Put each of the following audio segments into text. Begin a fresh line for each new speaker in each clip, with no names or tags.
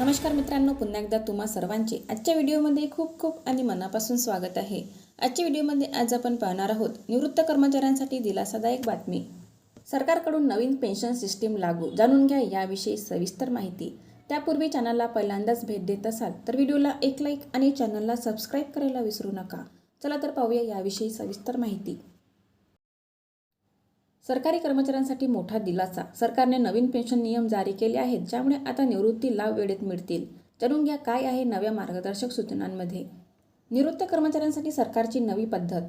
नमस्कार मित्रांनो पुन्हा एकदा तुम्हा सर्वांचे आजच्या व्हिडिओमध्ये खूप खूप आणि मनापासून स्वागत आहे. आजच्या व्हिडिओमध्ये आज आपण पाहणार आहोत निवृत्त कर्मचाऱ्यांसाठी दिलासादायक बातमी. सरकारकडून नवीन पेन्शन सिस्टीम लागू. जाणून घ्या याविषयी सविस्तर माहिती. त्यापूर्वी चॅनलला पहिल्यांदाच भेट देत असाल तर व्हिडिओला एक लाईक आणि चॅनलला सबस्क्राईब करायला विसरू नका. चला तर पाहूया याविषयी सविस्तर माहिती. सरकारी कर्मचाऱ्यांसाठी मोठा दिलासा. सरकारने नवीन पेन्शन नियम जारी केले आहेत ज्यामुळे आता निवृत्ती लाभ वेळेत मिळतील. जाणून घ्या काय आहे नव्या मार्गदर्शक सूचनांमध्ये. निवृत्त कर्मचाऱ्यांसाठी सरकारची नवी पद्धत.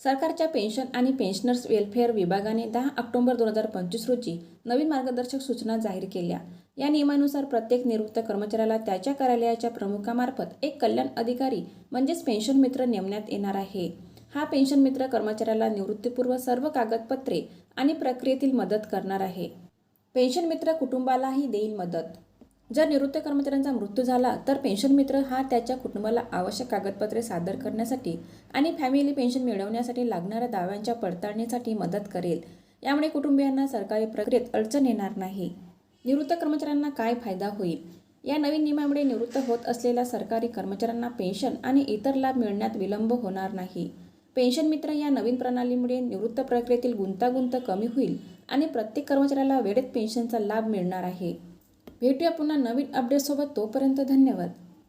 सरकारच्या पेन्शन आणि पेन्शनर्स वेलफेअर विभागाने दहा ऑक्टोबर दोन हजार पंचवीस रोजी नवीन मार्गदर्शक सूचना जाहीर केल्या. या नियमानुसार प्रत्येक निवृत्त कर्मचाऱ्याला त्याच्या कार्यालयाच्या प्रमुखामार्फत एक कल्याण अधिकारी म्हणजेच पेन्शन मित्र नेमण्यात येणार आहे. हा पेन्शन मित्र कर्मचाऱ्याला निवृत्तीपूर्व सर्व कागदपत्रे आणि प्रक्रियेतील मदत करणार आहे. पेन्शन मित्र कुटुंबालाही देईल मदत. जर निवृत्त कर्मचाऱ्यांचा मृत्यू झाला तर पेन्शन मित्र हा त्याच्या कुटुंबाला आवश्यक कागदपत्रे सादर करण्यासाठी आणि फॅमिली पेन्शन मिळवण्यासाठी लागणाऱ्या दाव्यांच्या पडताळणीसाठी मदत करेल. यामुळे कुटुंबियांना सरकारी प्रक्रियेत अडचण येणार नाही. निवृत्त कर्मचाऱ्यांना काय फायदा होईल? या नवीन नियमामुळे निवृत्त होत असलेल्या सरकारी कर्मचाऱ्यांना पेन्शन आणि इतर लाभ मिळण्यात विलंब होणार नाही. पेन्शन मित्र या नवीन प्रणालीमुळे निवृत्त प्रक्रियेतील गुंतागुंत कमी होईल आणि प्रत्येक कर्मचाऱ्याला वेळेत पेन्शनचा लाभ मिळणार आहे. भेटूया पुन्हा नवीन अपडेटसोबत तोपर्यंत धन्यवाद.